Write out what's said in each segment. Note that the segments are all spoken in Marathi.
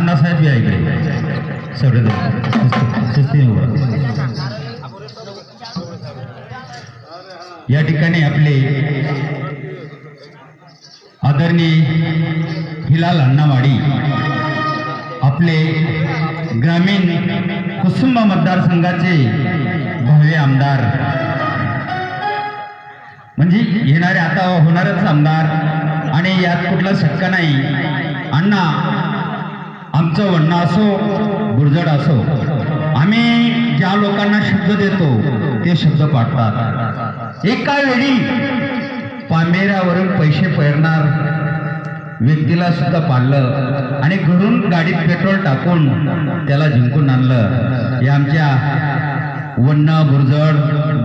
अण्णासाहेब या इकडे. सगळे सुस्ती या ठिकाणी आपले आदरणीय हिलाल अण्णावाडी आपले ग्रामीण कुसुंबा मतदारसंघाचे भव्य आमदार. म्हणजे येणारे आता होणारच आमदार आणि यात कुठला शक्य नाही. अण्णा आमचं म्हणणं असो गुरजड असो आम्ही ज्या लोकांना शब्द देतो ते शब्द पाडतात एका वेळी पामेऱ्यावरून पैसे पेरणार व्यक्तीला सुद्धा पाडलं आणि घरून गाडीत पेट्रोल टाकून त्याला जिंकून आणलं. हे आमच्या वन्ना बुरजड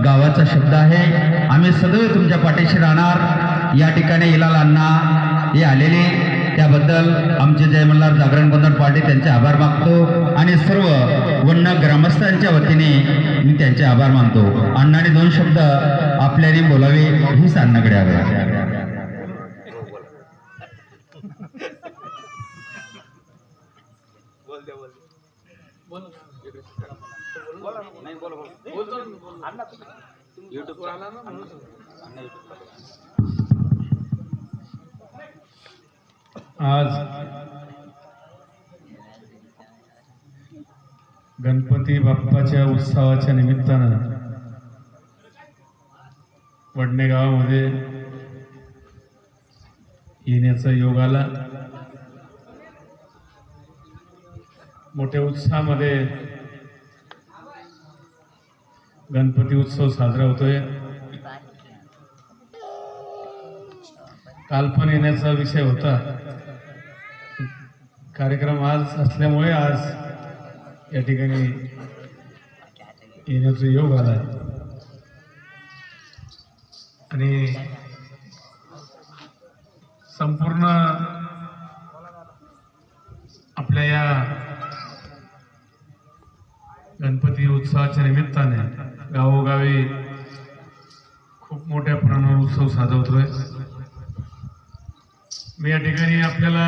गावाचा शब्द आहे. आम्ही सदैव तुमच्या पाठीशी राहणार. या ठिकाणी इलाल अण्णा हे आलेले. त्याबद्दल आमचे जय मल्हार जागरण बंधन पार्टी त्यांचे आभार मागतो आणि सर्व वन्न ग्रामस्थांच्या वतीने मी त्यांचे आभार मानतो अण्णाने दोन शब्द आपल्याने बोलावे हीच अण्णाकडे हवे आज गणपती बाप्पाच्या उत्सवाच्या निमित्तानं वडणे गावामध्ये येण्याचा योग आला. मोठ्या उत्साहामध्ये गणपती उत्सव साजरा होतोय. काल पण येण्याचा विषय होता. कार्यक्रम आज असल्यामुळे आज या ठिकाणी येण्याचा योग आला आणि संपूर्ण आपल्या या गणपती उत्सवाच्या निमित्ताने गावोगावी खूप मोठ्या प्रमाणावर उत्सव साजवतोय मी या ठिकाणी आपल्याला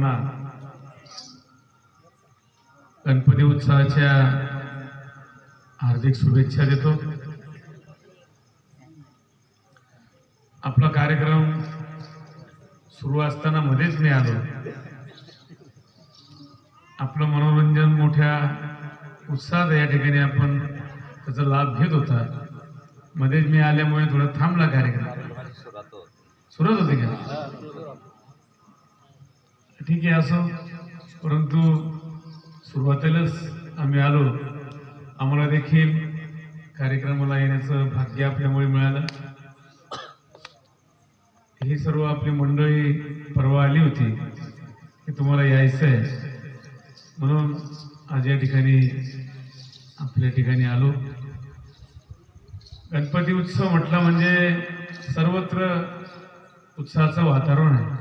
सर्वांना गणपती उत्सवाच्या हार्दिक शुभेच्छा देतो. आपला कार्यक्रम सुरू असताना मध्येच मी आलो. आपलं मनोरंजन मोठ्या उत्साहात या ठिकाणी आपण त्याचा लाभ घेत होता. मध्येच मी आल्यामुळे थोडा थांबला कार्यक्रम. सुरत होते का? ठीक आहे असो. परंतु सुरुवातीलाच आम्ही आलो. आम्हाला देखील कार्यक्रमाला येण्याचं भाग्य आपल्यामुळे मिळालं. ही सर्व आपली मंडळी परवा आली होती. की तुम्हाला यायचं आहे. म्हणून आज या ठिकाणी आपल्या ठिकाणी आलो. गणपती उत्सव म्हटला म्हणजे सर्वत्र उत्साहाचं वातावरण आहे.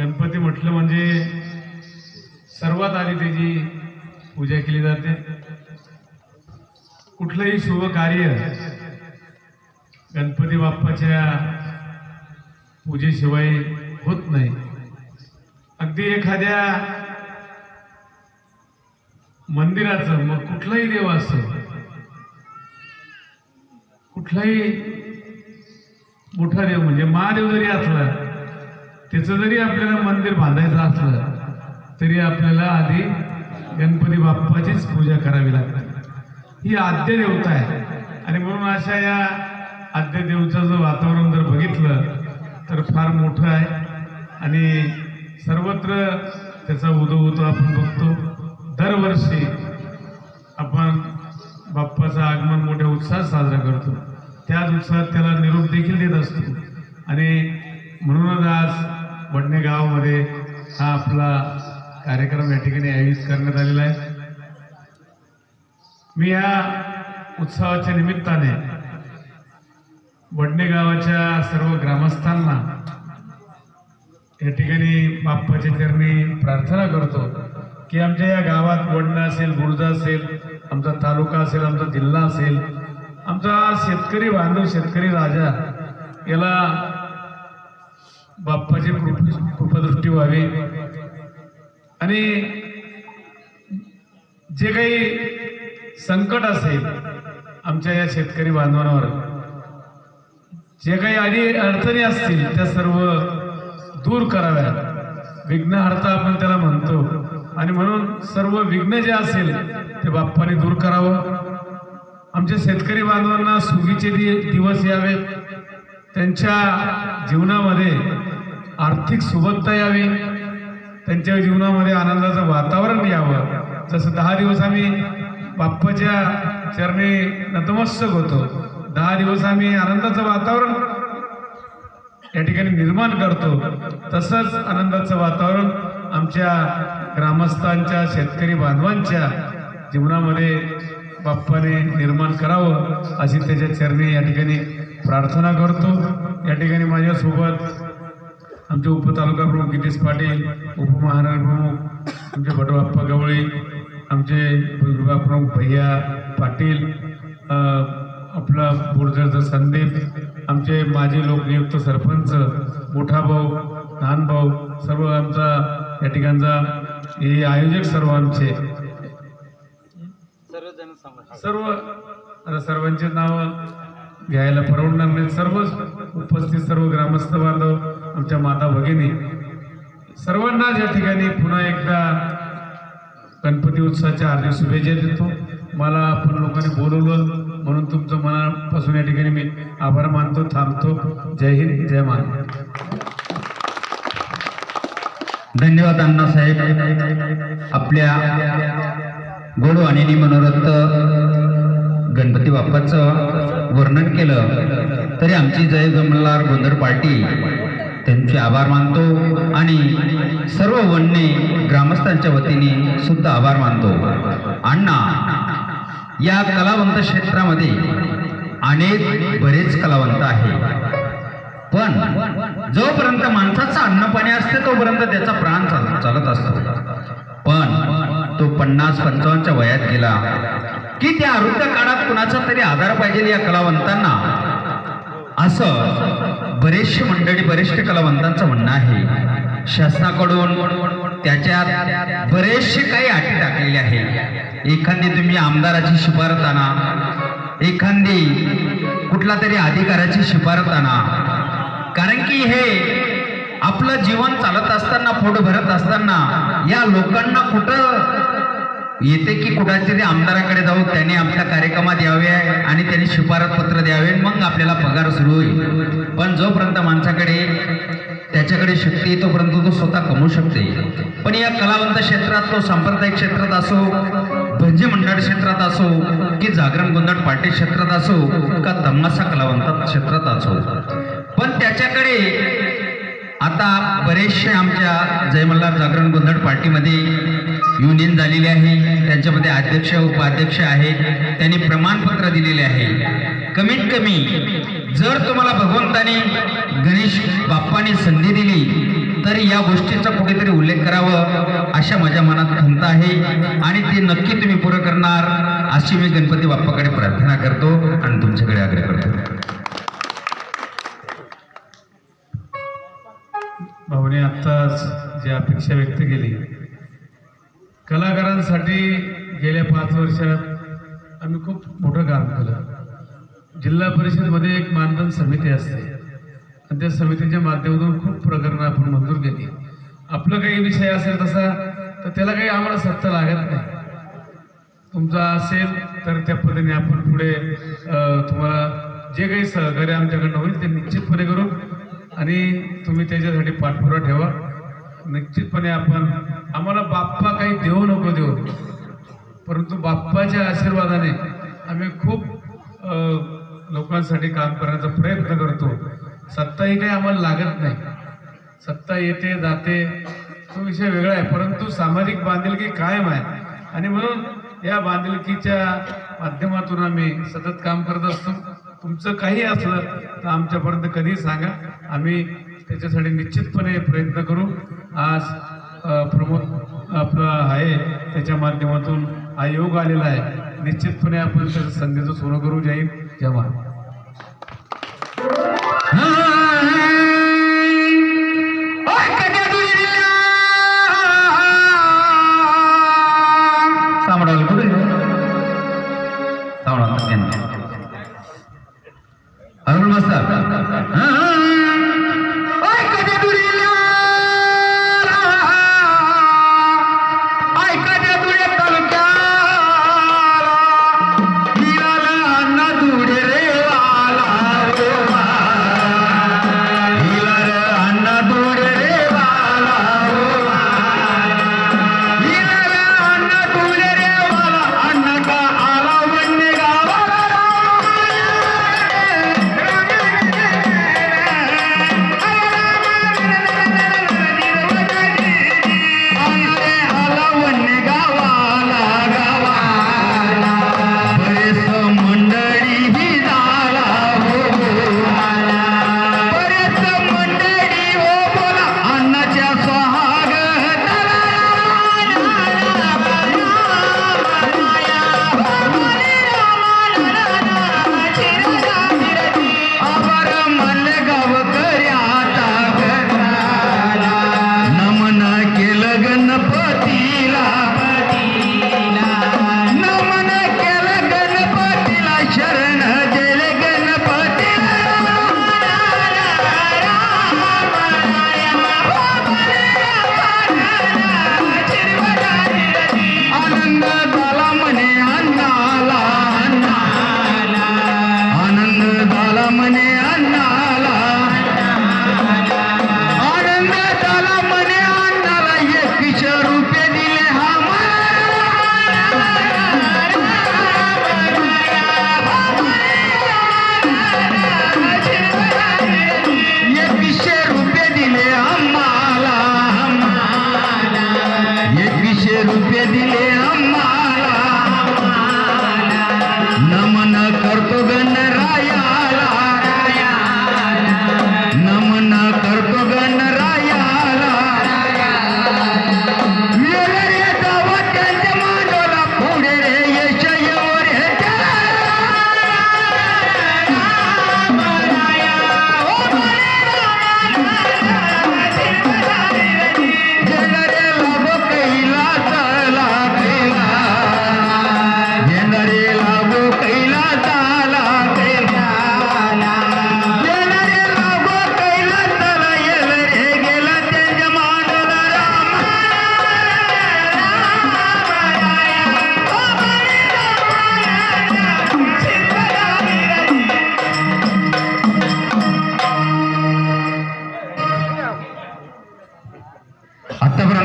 गणपती म्हटलं म्हणजे सर्वात आधी त्याची पूजा केली जाते. कुठलंही शुभ कार्य गणपती बाप्पाच्या पूजेशिवाय होत नाही. अगदी एखाद्या मंदिराचं मग कुठलाही देव असो कुठलाही मोठा देव म्हणजे महादेव जरी असला त्याचं जरी आपल्याला मंदिर बांधायचं असलं तरी आपल्याला आधी गणपती बाप्पाचीच पूजा करावी लागते. ही आद्य देवता आहे. आणि म्हणून अशा या आद्य देवचं जर वातावरण जर बघितलं तर फार मोठं आहे. आणि सर्वत्र त्याचा उदो होतो आपण बघतो. दरवर्षी आपण बाप्पाचं आगमन मोठ्या उत्साहात साजरा करतो. त्याच उत्साहात त्याला निरोप देखील देत असतो. आणि म्हणूनच आज बडणे गावामध्ये हा आपला कार्यक्रम या ठिकाणी आयोजित करण्यात आलेला आहे. मी या उत्सवाच्या निमित्ताने वडणे गावाच्या सर्व ग्रामस्थांना या ठिकाणी बाप्पाच्या चरणी प्रार्थना करतो की आमच्या या गावात वडणं असेल गुर्जा असेल आमचा तालुका असेल आमचा जिल्हा असेल आमचा शेतकरी बांधव शेतकरी राजा याला बाप्पाची कृप कृपदृष्टी व्हावी. आणि जे काही संकट असेल आमच्या या शेतकरी बांधवांवर जे काही आधी अडचणी असतील त्या सर्व दूर कराव्या विघ्नहर्ता आपण त्याला म्हणतो. आणि म्हणून सर्व विघ्न जे असेल ते बाप्पाने दूर करावं. आमच्या शेतकरी बांधवांना सुगीचे दि दिवस यावेत. त्यांच्या जीवनामध्ये आर्थिक सुबत्ता यावी. त्यांच्या जीवनामध्ये आनंदाचं वातावरण यावं. जसं दहा दिवस आम्ही बाप्पाच्या चरणी नतमस्तक होतो. दहा दिवस आम्ही आनंदाचं वातावरण या ठिकाणी निर्माण करतो. तसंच आनंदाचं वातावरण आमच्या ग्रामस्थांच्या शेतकरी बांधवांच्या जीवनामध्ये बाप्पाने निर्माण करावं अशी त्याच्या चरणी या ठिकाणी प्रार्थना करतो. या ठिकाणी माझ्यासोबत आमचे उपतालुका प्रमुख गिरीश पाटील उपमहानगर प्रमुख आमचे बटबाप्पा गवळी आमचे विभाग प्रमुख भैया पाटील आपला बोरजरचा संदीप आमचे माजी लोकनियुक्त सरपंच मोठा भाऊ लहान भाऊ सर्व आमचा या ठिकाणचा हे आयोजक सर्व आमचे. सर्व आता सर्वांचे नाव घ्यायला परवडणार नाही सर्व उपस्थित सर्व ग्रामस्थ बांधव आमच्या माता भगिनी सर्वांनाच या ठिकाणी पुन्हा एकदा गणपती उत्सवाच्या हार्दिक शुभेच्छा देतो. मला आपण लोकांनी बोलवलं म्हणून तुमचं मनापासून या ठिकाणी मी आभार मानतो थांबतो. जय हिंद जय महाराज. धन्यवाद अण्णासाहेब आपल्या गोड वाणीने मनोरथ गणपती बाप्पाचं वर्णन केलं तरी आमची जय गमलार गोंधळ पार्टी त्यांचे आभार मानतो आणि सर्व वन्ने ग्रामस्थांच्या वतीने सुद्धा आभार मानतो. अण्णा या कलावंत क्षेत्रामध्ये अनेक बरेच कलावंत आहेत. पण जोपर्यंत माणसाचं अन्न पाणी असते तोपर्यंत त्याचा प्राण चाल- चालत असतो. पण तो पन्नास पंचावन्नच्या वयात गेला की त्या आरोग्य काळात कुणाचा तरी आधार पाहिजे या कलावंतांना असं बरेचसे मंडळी बरेचशे कलावंतांचं म्हणणं आहे. शासनाकडून त्याच्यात बरेचसे काही अटी टाकलेले आहे एखादी तुम्ही आमदाराची शिफारत आणा एखादी कुठला तरी अधिकाराची शिफारत आणा. कारण की हे आपलं जीवन चालत असताना पोट भरत असताना या लोकांना कुठं येते की कुठातरी आमदाराकडे जाऊ त्यांनी आमच्या कार्यक्रमात यावे आणि त्यांनी शिफारत पत्र द्यावे मग आपल्याला पगार सुरू होईल. पण जोपर्यंत माणसाकडे त्याच्याकडे शक्ती तोपर्यंत तो स्वतः कमवू शकते. पण या कलावंत क्षेत्रात तो सांप्रदायिक क्षेत्रात असो भंजे मंडळ क्षेत्रात असो की जागरण गोंधळ पार्टी क्षेत्रात असो का तमाशा कलावंत क्षेत्रात असो. पण त्याच्याकडे आता बरेचसे आमच्या जयमल्हार जागरण गोंधळ पार्टीमध्ये युनियन झालेली आहे. त्यांच्यामध्ये अध्यक्ष उपाध्यक्ष आहेत. त्यांनी प्रमाणपत्र दिलेले आहे. कमीत कमी जर तुम्हाला भगवंताने गणेश बाप्पाने संधी दिली तर या गोष्टीचा कुठेतरी उल्लेख करावं अशा माझ्या मनात खंत आहे. आणि ते नक्की तुम्ही पुरं करणार अशी मी गणपती बाप्पाकडे प्रार्थना करतो आणि तुमच्याकडे आग्रह करतो. भाऊने आत्ताच जी अपेक्षा व्यक्त केली कलाकारांसाठी गेल्या पाच वर्षात आम्ही खूप मोठं काम केलं. जिल्हा परिषदमध्ये एक मानधन समिती असते. आणि त्या समितीच्या माध्यमातून खूप प्रकरणं आपण मंजूर केली. आपलं काही विषय असेल तसा तर त्याला काही आम्हाला सत्ता लागत नाही. तुमचा असेल तर त्या पद्धतीने आपण पुढे तुम्हाला जे काही सहकार्य आमच्याकडनं होईल ते निश्चितपणे करू. आणि तुम्ही त्याच्यासाठी पाठपुरा ठेवा. निश्चितपणे आपण आम्हाला बाप्पा काही देऊ नको देऊ. परंतु बाप्पाच्या आशीर्वादाने आम्ही खूप लोकांसाठी काम करण्याचा प्रयत्न करतो. सत्ता ही काही आम्हाला लागत नाही. सत्ता येते जाते तो विषय वेगळा आहे. परंतु सामाजिक बांधिलकी कायम आहे. आणि म्हणून या बांधिलकीच्या माध्यमातून आम्ही सतत काम करत असतो. तुमचं काही असलं तर आमच्यापर्यंत कधीही सांगा. आम्ही त्याच्यासाठी निश्चितपणे प्रयत्न करू. आज प्रमुख आपलं आहे. त्याच्या माध्यमातून हा योग आलेला आहे. निश्चितपणे आपण त्याचं संधीचं सोनं करू. जाईल जेव्हा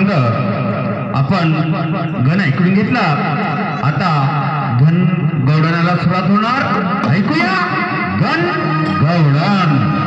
तोपर्यंत आपण घन ऐकून घेतला. आता घन गौडणाला सुरुवात होणार. ऐकूया. घन गौडण